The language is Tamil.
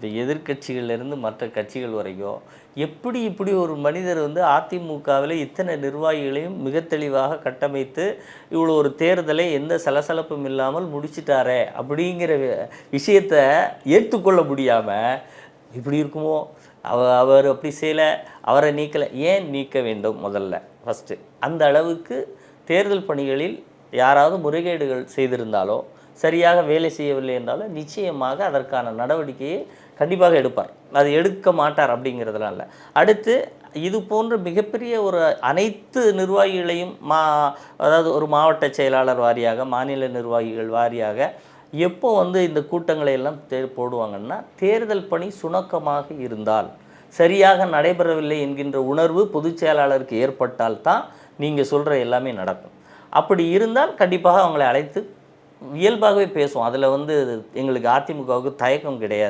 இந்த எதிர்கட்சிகளிலிருந்து மற்ற கட்சிகள் வரைக்கும் எப்படி இப்படி ஒரு மனிதர் வந்து அதிமுகவில் இத்தனை நிர்வாகிகளையும் மிக தெளிவாக கட்டமைத்து இவ்வளோ ஒரு தேர்தலை எந்த சலசலப்பும் இல்லாமல் முடிச்சிட்டாரே அப்படிங்கிற விஷயத்தை ஏற்றுக்கொள்ள முடியாமல் இப்படி இருக்குமோ? அவ அவர் அப்படி செய்யலை அவரை நீக்கலை. ஏன் நீக்க வேண்டும் முதல்ல? ஃபஸ்ட்டு அந்த அளவுக்கு தேர்தல் பணிகளில் யாராவது முறைகேடுகள் செய்திருந்தாலோ சரியாக வேலை செய்யவில்லை என்றாலும் நிச்சயமாக அதற்கான நடவடிக்கையை கண்டிப்பாக எடுப்பார். அது எடுக்க மாட்டார் அப்படிங்கிறதுலாம் இல்லை. அடுத்து இது போன்ற மிகப்பெரிய ஒரு அனைத்து நிர்வாகிகளையும் மா அதாவது ஒரு மாவட்ட செயலாளர் வாரியாக மாநில நிர்வாகிகள் வாரியாக எப்போ வந்து இந்த கூட்டங்களை எல்லாம் தே போடுவாங்கன்னா தேர்தல் பணி சுணக்கமாக இருந்தால் சரியாக நடைபெறவில்லை என்கின்ற உணர்வு பொதுச் செயலாளருக்கு ஏற்பட்டால் தான் நீங்கள் சொல்கிற எல்லாமே நடக்கும். அப்படி இருந்தால் கண்டிப்பாக அவங்களை அழைத்து இயல்பாகவே பேசுவோம். அதில் வந்து எங்களுக்கு அதிமுகவுக்கு தயக்கம் கிடையாது.